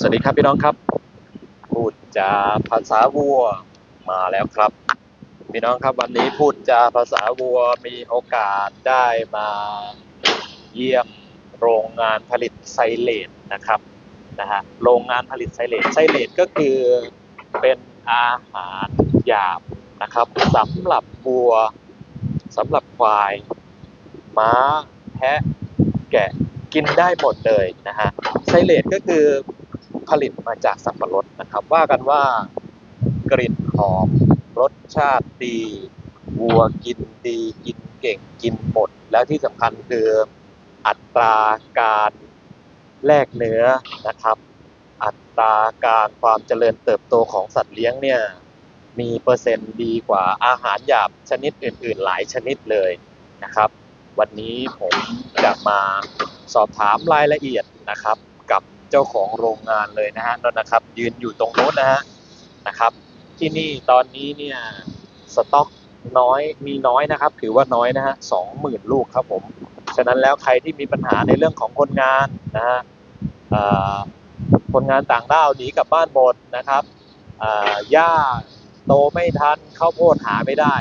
สวัสดีครับพี่น้องครับ พูดจาภาษาวัวมาแล้วครับ พี่น้องครับวันนี้พูดจาภาษาวัวมีโอกาสได้มาเยี่ยมโรงงานผลิตไซเลตนะครับนะฮะโรงงานผลิตไซเลตไซเลตก็คือเป็นอาหารหยาบนะครับสำหรับวัวสำหรับควายม้าแพะแกะกินได้หมดเลยนะฮะไซเลตก็คือ ผลิตมาจากสับปะรดนะครับ ว่ากันว่ากลิ่นหอมรสชาติดีวัวกินดีกินเก่งกินหมด แล้วที่สำคัญคืออัตราการแลกเนื้อนะครับ อัตราการความเจริญเติบโตของสัตว์เลี้ยงเนี่ยมีเปอร์เซ็นต์ดีกว่าอาหารหยาบชนิดอื่น ๆ หลายชนิดเลยนะครับ วันนี้ผมจะมาสอบถามรายละเอียดนะครับกับ เจ้าของโรงงานเลยนะฮะนั่นนะครับ ยืนอยู่ตรงโน้นนะฮะนะครับ ที่นี่ตอนนี้เนี่ยสต็อกน้อยมีน้อยนะครับ ถือว่าน้อยนะฮะสองหมื่นลูกครับผมฉะนั้นแล้วใครที่มีปัญหาในเรื่องของคนงานนะฮะคนงานต่างด้าวหนีกลับบ้านหมดนะครับเอ่อหญ้าโตไม่ทันข้าวโพดหาไม่ได้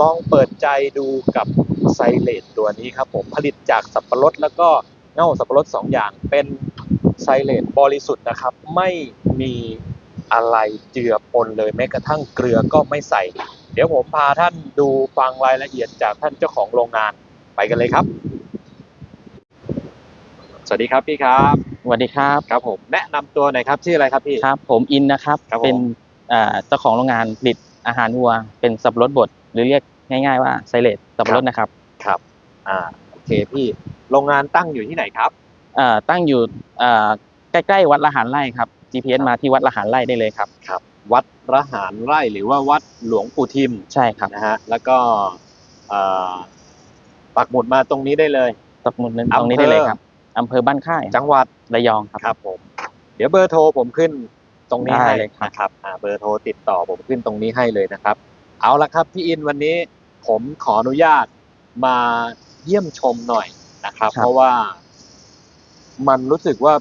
ลองเปิดใจดูกับไซเลตตัวนี้ครับผมผลิตจากสับปะรดแล้วก็เง่าสับปะรดสองอย่างเป็น ไซเลตบริสุทธิ์นะครับ ไม่มีอะไรเจือปนเลยแม้กระทั่งเกลือก็ไม่ใส่ เดี๋ยวผมพาท่านดูฟังรายละเอียดจากท่านเจ้าของโรงงานไปกันเลยครับ สวัสดีครับพี่ครับสวัสดีครับครับผมแนะนำตัวหน่อยครับชื่ออะไรครับพี่ ครับ ผมอินนะครับครับผม เป็นอ่าเจ้าของโรงงานผลิตอาหารวัว เป็นสับปะรดบดหรือเรียกง่าย ๆ ว่าไซเลตสับปะรดนะครับ ครับ อ่าโอเคพี่โรงงานตั้งอยู่ที่ไหนครับอ่า ตั้งอยู่อ่าใกล้ๆวัดละหารไร่ครับ GPS มาที่วัดละหารไร่ได้เลยครับครับ วัดระหารไร่หรือว่าวัดหลวงปู่ทิมใช่ครับนะฮะแล้วก็เอ่อปักหมุดมาตรงนี้ได้เลยตับหมุดตรงนี้ได้เลยครับอำเภอบ้านค่าย จังหวัดระยองครับครับผมเดี๋ยวเบอร์โทรผมขึ้นตรงนี้ได้ให้เลยครับนะครับอ่าเบอร์โทรติดต่อผมขึ้นตรงนี้ให้เลยนะครับ เอาละครับพี่อินวันนี้ผมขออนุญาตมาเยี่ยมชมหน่อยนะครับ เพราะว่า มันรู้สึกว่า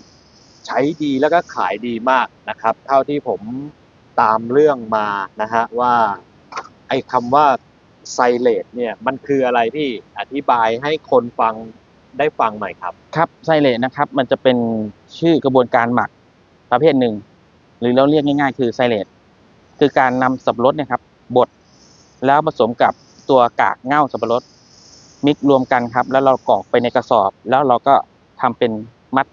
ใช้ดีแล้วก็ขายดีมากนะครับ เท่าที่ผมตามเรื่องมานะฮะว่าไอ้คำว่าไซเลตเนี่ยมันคืออะไรพี่อธิบายให้คนฟังได้ฟังหน่อยครับ ครับไซเลตนะครับ มันจะเป็นชื่อกระบวนการหมักประเภทหนึ่ง หรือเราเรียกง่ายๆ คือไซเลตคือการนำสับปะรดเนยครับบดแล้วผสมกับตัวกากเง้าสับปะรดมิกรวมกันครับ แล้วเรากรอกไปในกระสอบ แล้วเราก็ทำเป็น มัด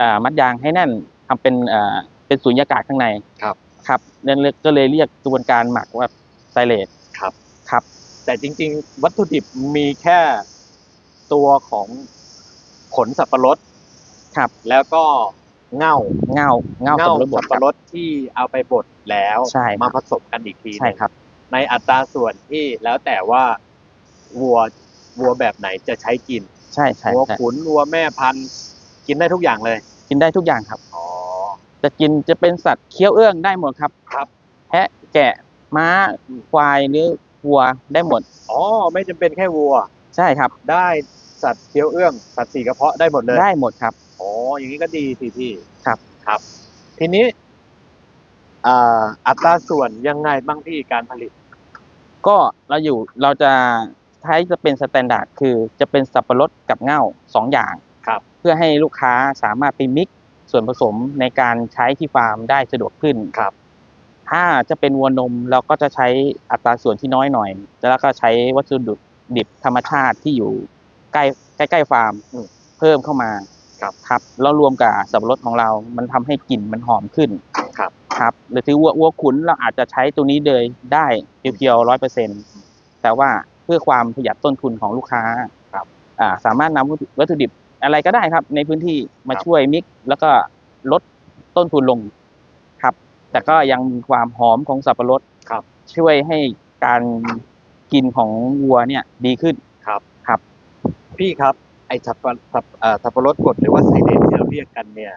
อ่ามัดยางให้แน่นทำเป็นอ่าเป็นสุญญากาศข้างในครับครับนั่นเลยก็เลยเรียกกระบวนการหมักว่าไซเลตครับครับ แต่จริง ๆ วัตถุดิบมีแค่ตัวของผลสับปะรดครับ แล้วก็เง่าเหง้าเหง้าสับปะรดบสัดบครัปะบรดที่เอาไปบดแล้วใช่ครับมาผสมกันอีกทีหนึ่งใช่ครับ ในอัตราส่วนที่แล้วแต่ว่าวัววัวแบบไหนจะใช้กิน ใช่ใช่วัวใช่ขุนวัวแม่พันธุ์ กินได้ทุกอย่างเลย กินได้ทุกอย่างครับ อ๋อ จะกินจะเป็นสัตว์เคี้ยวเอื้องได้หมดครับ ครับ แพะแกะม้าควายหรือวัวได้หมด อ๋อ ไม่จำเป็นแค่วัว ใช่ครับ ได้สัตว์เคี้ยวเอื้อง สัตว์สีกระเพาะได้หมดเลย ได้หมดครับ อ๋อ อย่างนี้ก็ดีสิพี่ครับ ครับ ทีนี้อ่าอัตราส่วนยังไงบ้างพี่การผลิต ก็เราอยู่เราจะใช้จะเป็นสแตนดาร์ดคือจะเป็นสับปะรดกับเหง้าสองอย่างครับ เพื่อให้ลูกค้าสามารถไปมิกซ์ส่วนผสมในการใช้ที่ฟาร์มได้สะดวกขึ้นครับ ถ้าจะเป็นวัวนมเราก็จะใช้อัตราส่วนที่น้อยหน่อย แล้วก็ใช้วัสดุดิบธรรมชาติที่อยู่ใกล้ใกล้ๆฟาร์มอืมเพิ่มเข้ามาครับครับแล้วรวมกับสับปะรดของเรา มันทำให้กลิ่นมันหอมขึ้นครับครับหรือถือวัววัวขุนเราอาจจะใช้ตัวนี้เลยได้เพียวๆร้อยเปอร์เซ็นแต่ว่าเพื่อความประหยัดต้นทุนของลูกค้าครับอ่าสามารถนำวัตถุดิบ อะไรก็ได้ครับ ในพื้นที่มาครับช่วยมิกซ์แล้วก็ลดต้นทุนลงครับ แต่ก็ยังมีความหอมของสับปะรดครับ ช่วยให้การกินของวัวเนี่ยดีขึ้นครับครับ พี่ครับ ไอสับปะสับเอ่อสับปะรดบดหรือว่าไซเลนที่เราเรียกกันเนี่ย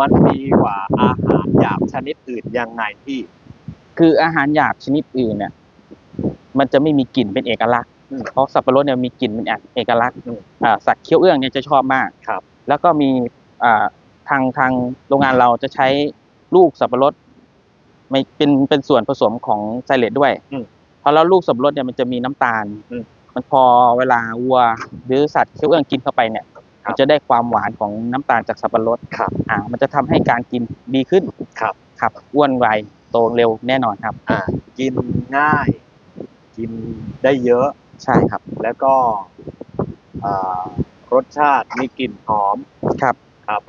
มันดีกว่าอาหารหยาบชนิดอื่นยังไงพี่ คืออาหารหยาบชนิดอื่นเนี่ยมันจะไม่มีกลิ่นเป็นเอกลักษณ์อืม เพราะสับปะรดเนี่ยมีกลิ่นเป็นเอกลักษณ์อืมอ่าสัตว์เคี้ยวเอื้องเนี่ยจะชอบมากครับ แล้วก็มีอ่าทางทางโรงงานเราจะใช้ลูกสับปะรดไม่เป็นเป็นส่วนผสมของไซเลตด้วยอืมเพราะแล้วลูกสับปะรดเนี่ยมันจะมีน้ำตาลอืมมันพอเวลาวัวหรือสัตว์เคี้ยวเอื้องกินเข้าไปเนี่ยครับมันจะได้ความหวานของน้ำตาลจากสับปะรดครับ อ่า มันจะทำให้การกินดีขึ้นครับ ครับอ้วนไวโตเร็วแน่นอนครับ อ่า กินง่าย กินได้เยอะ ใช่ครับ แล้วก็อ่ารสชาติมีกลิ่นหอมครับครับ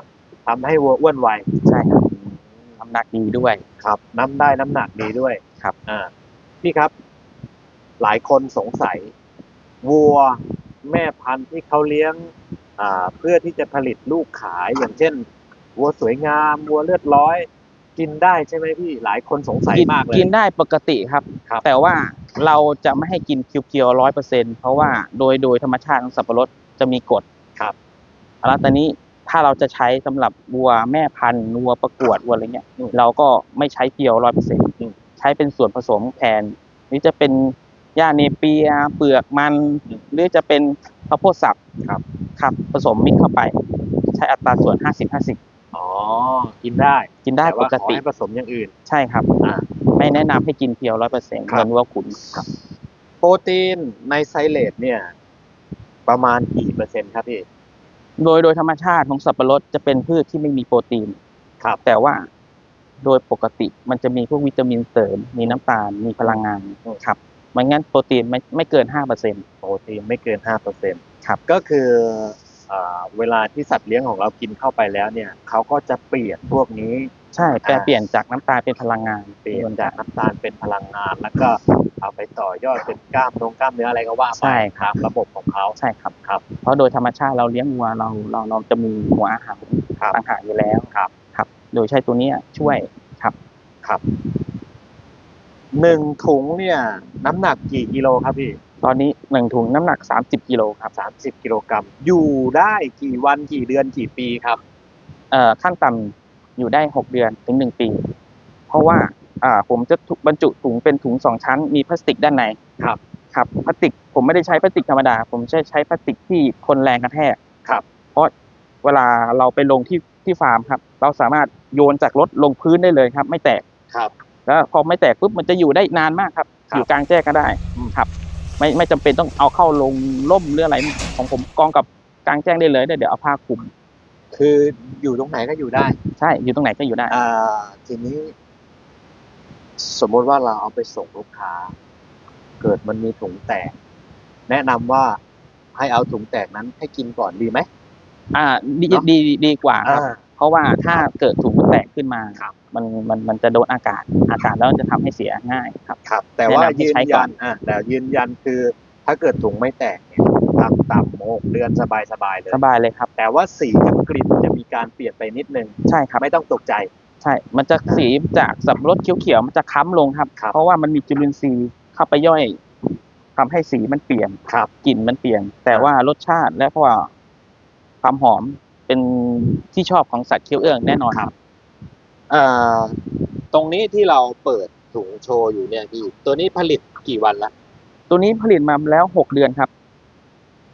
ทำให้วัวอ้วนไวใช่ครับน้ำหนักดีด้วย ครับ น้ำได้น้ำหนักดีด้วยครับ อ่าพี่ครับ หลายคนสงสัย วัวแม่พันธุ์ที่เขาเลี้ยง อ่า เพื่อที่จะผลิตลูกขายอย่างเช่น วัวสวยงาม วัวเลือดร้อย กินได้ใช่ไหมพี่หลายคนสงสัยกินมากเลยกินได้ปกติครับครับ แต่ว่าเราจะไม่ให้กินเคียวๆร้อยเปอร์เซ็นเพราะว่าโดยโดยธรรมชาติของสับปะรดจะมีกรดครับแล้วตอนนี้ถ้าเราจะใช้สำหรับวัวแม่พันธุ์วัวประกวดวัวอะไรเงี้ยอืมเราก็ไม่ใช้เพียวร้อยเปอร์เซ็นอืมใช้เป็นส่วนผสมแทนหรือจะเป็นหญ้าเนเปียเปลือกมัน หรือจะเป็นข้าวโพดสับครับครับ ผสมมิกซ์เข้าไป ใช้อัตราส่วนห้าสิบห้าสิบอ๋อ กินได้กินได้แต่ปว่ากขอติให้ผสมอย่างอื่น ใช่ครับอ่าไม่แนะนำให้กินเพียวร้อยเปอร์เซ็นต์ครับเหมือนวัวขุนโปรตีนในไซเลตเนี่ย ประมาณกี่เปอร์เซ็นต์ครับพี่โดยโดยธรรมชาติของสับปะรดจะเป็นพืชที่ไม่มีโปรตีนครับแต่ว่าโดยปกติมันจะมีพวกวิตามินเสริม มีน้ำตาลมีพลังงานอืมครับมันงั้นโปรตีนไม่ไม่เกินห้าเปอร์เซ็นโปรตีนไม่เกินห้าเปอร์เซ็นต์ครับก็คืออ่า เวลาที่สัตว์เลี้ยงของเรากินเข้าไปแล้วเนี่ยเขาก็จะเปลี่ยนพวกนี้ใช่แปลอ่าเปลี่ยนจากน้ำตาลเป็นพลังงานเปลี่ยนจากน้ำตาลเป็นพลังงาน แล้วก็เอาไปต่อยอดเป็นกล้ามตรงกล้ามเนื้ออะไรก็ว่าไปใช่ครับตามระบบของเขาใช่ครับครับ เพราะโดยธรรมชาติเราเลี้ยงวัวเราเราเราจะมีหัวอาหารครับต่างหากอยู่แล้วครับครับ โดยใช้ตัวเนี้ยช่วยครับครับหนึ่งถุงเนี่ย น้ำหนักกี่กิโลครับพี่ ตอนนี้หนึ่งถุงน้ำหนักสามสิบกิโลครับสามสิบกิโลกรัมอยู่ได้กี่วันกี่เดือนกี่ปีครับ เอ่อขั้นต่ำอยู่ได้หกเดือนถึงหนึ่งปี เพราะว่าอ่าผมจะถูกบรรจุถุงเป็นถุงสองชั้น มีพลาสติกด้านในครับ ครับพลาสติกผมไม่ได้ใช้พลาสติกธรรมดา ผมใช้ใช้พลาสติกที่ทนแรงกระแทกครับ เพราะเวลาเราไปลงที่ที่ฟาร์มครับ เราสามารถโยนจากรถลงพื้นได้เลยครับ ไม่แตกครับ แล้วพอไม่แตกปุ๊บมันจะอยู่ได้นานมากครับ ครับ อยู่กลางแจ้งก็ได้อืมครับ ไม่ไม่จำเป็นต้องเอาเข้าลงร่มหรืออะไรของผมกองกับกลางแจ้งได้เลยเดี๋ยวเอาผ้าคลุม คืออยู่ตรงไหนก็อยู่ได้ ใช่อยู่ตรงไหนก็อยู่ได้อ่าทีนี้ สมมติว่าเราเอาไปส่งลูกค้า เกิดมันมีถุงแตก แนะนำว่าให้เอาถุงแตกนั้นให้กินก่อนดีไหมอ่า ดีเนอะดีดีกว่าครับอ่า เพราะว่าถ้าเกิดถุงแตกขึ้นมาครับมันมันมันจะโดนอากาศ อากาศแล้วจะทำให้เสียง่ายครับครับ แต่ว่าแนะนำให้ยืนใช้ก่ยัอนนอ่าแต่ยืนยันคือถ้าเกิดถุงไม่แตกเนี่ยต่ำต่ำหกเดือนสบายสบายๆเลยสบายเลยครับ แต่ว่าสีกับกลิ่นจะมีการเปลี่ยนไปนิดนึงใช่ครับไม่ต้องตกใจ ใช่ มันจะสีจากสับปะรดเขียวๆมันจะค้ำลงครับครับ เพราะว่ามันมีจุลินทรีย์เข้าไปย่อยทำให้สีมันเปลี่ยนครับกลิ่นมันเปลี่ยน แต่ว่ารสชาติและเพราะว่าความหอม เป็นที่ชอบของสัตว์เคี้ยวเอื้องแน่นอนครับเอ่อตรงนี้ที่เราเปิดถุงโชว์อยู่เนี่ยพี่ตัวนี้ผลิตกี่วันละตัวนี้ผลิตมาแล้วหกเดือนครับ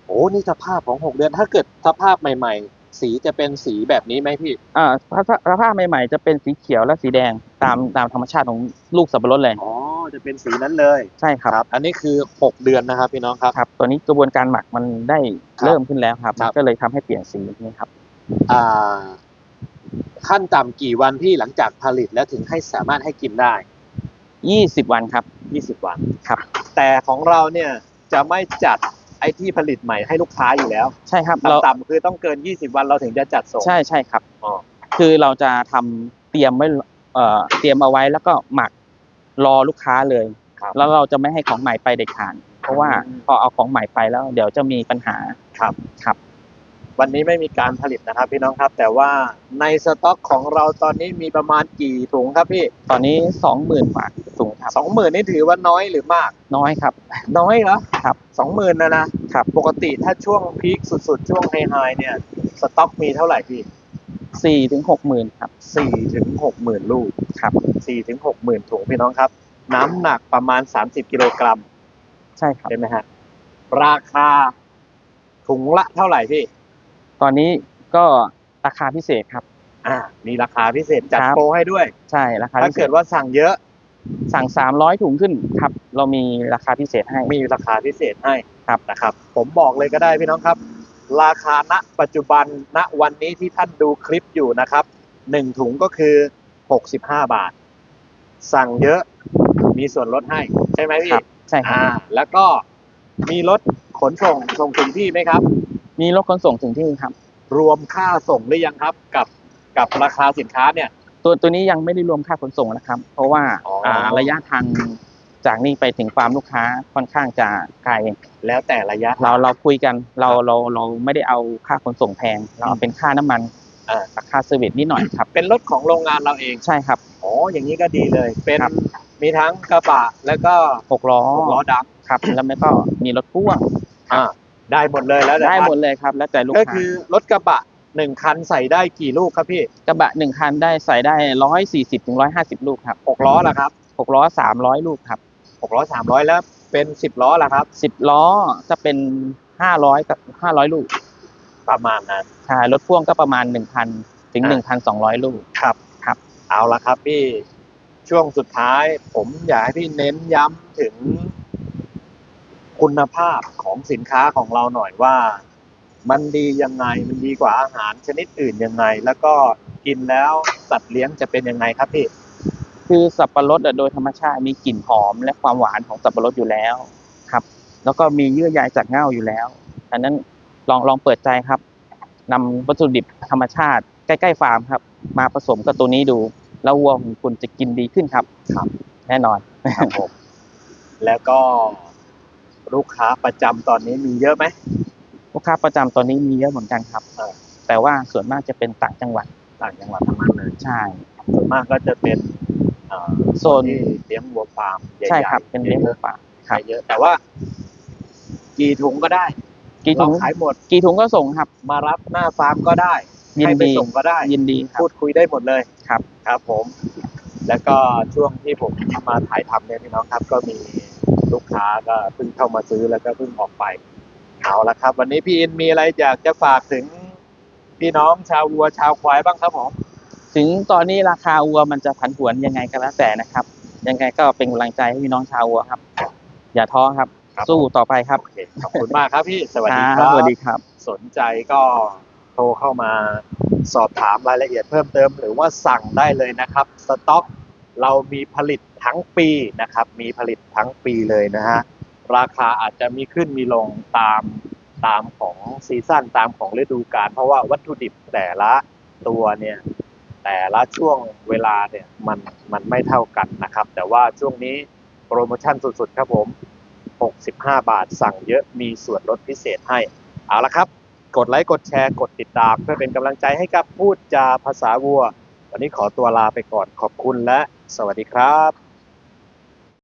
โอ้นี่สภาพของหกเดือน ถ้าเกิดสภาพใหม่ ๆ สีจะเป็นสีแบบนี้ไหมพี่อ่าสภาพสภาพใหม่ ๆ จะเป็นสีเขียวและสีแดงตามตามธรรมชาติของลูกสับปะรดเลยอ๋อจะเป็นสีนั้นเลยใช่ครับ อันนี้คือหกเดือนนะครับพี่น้องครับครับตัวนี้กระบวนการหมักมันได้ครับเริ่มขึ้นแล้วครับครับก็เลยทำให้เปลี่ยนสีนี่ครับอ่า ขั้นต่ำกี่วันพี่หลังจากผลิตแล้วถึงให้สามารถให้กินได้ยี่สิบวันครับยี่สิบวันครับ แต่ของเราเนี่ยจะไม่จัดไอ้ที่ผลิตใหม่ให้ลูกค้าอยู่แล้วใช่ครับเราต่ำๆคือต้องเกินยี่สิบวันเราถึงจะจัดส่งใช่ใช่ครับอ๋อคือเราจะทำเตรียมไว้เอ่อเตรียมเอาไว้แล้วก็หมักรอลูกค้าเลย ครับ แล้วเราจะไม่ให้ของใหม่ไปเด็ดขาดเพราะว่าอืม พอเอาของใหม่ไปแล้ว เดี๋ยวจะมีปัญหาครับ ครับ วันนี้ไม่มีการผลิตนะครับพี่น้องครับ แต่ว่าในสต็อกของเราตอนนี้มีประมาณกี่ถุงครับพี่ตอนนี้สองหมื่นกว่าถุงครับสองหมื่นนี่ถือว่าน้อยหรือมาก น้อยครับ น้อยเหรอครับสองหมื่นนะนะครับปกติถ้าช่วงพีคสุดๆ ช่วงไฮไฮเนี่ยสต็อกมีเท่าไหร่พี่สี่ถึงหกหมื่นครับสี่ถึงหกหมื่นลูกครับสี่ถึงหกหมื่นถุงพี่น้องครับ น้ำหนักประมาณสามสิบกิโลกรัม ใช่ครับใช่ไหมฮะราคาถุงละเท่าไหร่พี่ ตอนนี้ก็ราคาพิเศษครับ อ่ามีราคาพิเศษจัดครับ โปรให้ด้วย ใช่ราคาถ้าพิเศเกิษดว่าสั่งเยอะสั่งสามร้อยถุงขึ้นครับ เรามีราคาพิเศษให้ มีราคาพิเศษให้ครับ นะครับ ผมบอกเลยก็ได้พี่น้องครับ ราคาณปัจจุบันณวันนี้ที่ท่านดูคลิปอยู่นะครับหนึ่งถุงก็คือหกสิบห้าบาท สั่งเยอะมีส่วนลดให้ ใช่ไหมคพี่รับ ใช่ครัอ่าบ แล้วก็มีรถขนส่งส่งถึงที่ไหมครับ มีรถขนส่งถึงที่ครับ รวมค่าส่งหรือยังครับ กับกับราคาสินค้าเนี่ย ตัวตัวนี้ยังไม่ได้รวมค่าขนส่งนะครับ เพราะว่าอ๋ออ่าระยะทางจากนี่ไปถึงฟาร์มลูกค้าค่อนข้างจะไกลแล้วแต่ระยะ เราเราคุยกันเราเราเราไม่ได้เอาค่าขนส่งแพง เราเอาเป็นค่าน้ำมันอ่า กับค่าเซอร์วิสนิดหน่อยครับ เป็นรถของโรงงานเราเองใช่ครับ อ๋ออย่างนี้ก็ดีเลย เป็นครับ มีทั้งกระบะแล้วก็หกล้อหกล้อดครับ แล้วไม่ก็มีรถพ่วงำอ่า ได้หมดเลยแล้วนะได้ครับหมดเลยครับ แล้วแต่ลูกก็ค้าคือรถกระบะหนึ่งคันใส่ได้กี่ลูกครับพี่กระบะหนึ่งคันได้ใส่ได้ร้อยสี่สิบถึงร้อยห้าสิบลูกครับหกล้อละครับหกล้อสามร้อยลูกครับหกล้อสามร้อยแล้วเป็นสิบล้อละครับสิบล้อจะเป็นห้าร้อยกับห้าร้อยลูก ประมาณนั้นใช่รถพ่วงก็ประมาณหนึ่งพันถึงอ่าหนึ่งพันสองร้อยลูกครับครับ เอาละครับพี่ช่วงสุดท้ายผมอยากให้พี่เน้นย้ำถึง คุณภาพของสินค้าของเราหน่อยว่า มันดียังไงมันดีกว่าอาหารชนิดอื่นยังไง แล้วก็กินแล้วสัตว์เลี้ยงจะเป็นยังไงครับพี่คือสับปะรดอะโดยธรรมชาติมีกลิ่นหอมและความหวานของสับปะรดอยู่แล้วครับ แล้วก็มีเยื่อใยจากเหง้าอยู่แล้วดังนั้นลองลองเปิดใจครับนำวัตถุดิบธรรมชาติใกล้ๆฟาร์มครับ มาผสมกับตัวนี้ดู แล้ววัวของคุณจะกินดีขึ้นครับครับ แน่นอนครับผมแล้วก็ ลูกค้าประจำตอนนี้มีเยอะไหมลูกค้าประจำตอนนี้มีเยอะเหมือนกันครับเออแต่ว่าส่วนมากจะเป็นต่างจังหวัดต่างจังหวัดทั้งนั้นเลยใช่ส่วนมากก็จะเป็นเอ่อโซนที่เลี้ยงวัวฟาร์มใหญ่ๆใช่ครับเป็นเลี้ยงหมูป่าขายเยอะแต่ว่า กี่ถุงก็ได้ กี่ถุงเราขายหมด กี่ถุงก็ส่งครับ มารับหน้าฟาร์มก็ได้ยินให้ไปดีส่งก็ได้ ยินดีครับพูดคุยได้หมดเลยครับ ครับผม แล้วก็ช่วงที่ผมมาถ่ายทำเนี่ยพี่น้องครับ ก็มี ลูกค้าก็เพิ่งเข้ามาซื้อแล้วก็เพิ่งออกไปเอาละครับ วันนี้พี่อินมีอะไรอยากจะฝากถึงพี่น้องชาววัวชาวควายบ้างครับผมถึงตอนนี้ราคาวัวมันจะผันผวนยังไงก็แล้วแต่นะครับ ยังไงก็เป็นกำลังใจให้พี่น้องชาววัวครับ อย่าท้อครับ ครับสู้ต่อไปครับโอเคขอบคุณมากครับพี่สวัสดีคครัรับบสวัสดีครับ สนใจก็โทรเข้ามาสอบถามรายละเอียดเพิ่มเติม หรือว่าสั่งได้เลยนะครับ สต็อก เรามีผลิตทั้งปีนะครับ มีผลิตทั้งปีเลยนะฮะ ราคาอาจจะมีขึ้นมีลงตามตามของซีซั่นตามของฤดูกาลเพราะว่าวัตถุดิบแต่ละตัวเนี่ยแต่ละช่วงเวลาเนี่ยมันมันไม่เท่ากันนะครับ แต่ว่าช่วงนี้โปรโมชั่นสุดๆครับผม 65 บาทสั่งเยอะมีส่วนลดพิเศษให้ เอาละครับ กดไลค์กดแชร์กดติดตาม เพื่อเป็นกำลังใจให้กับพูดจาภาษาวัว วันนี้ขอตัวลาไปก่อนขอบคุณและสวัสดีครับ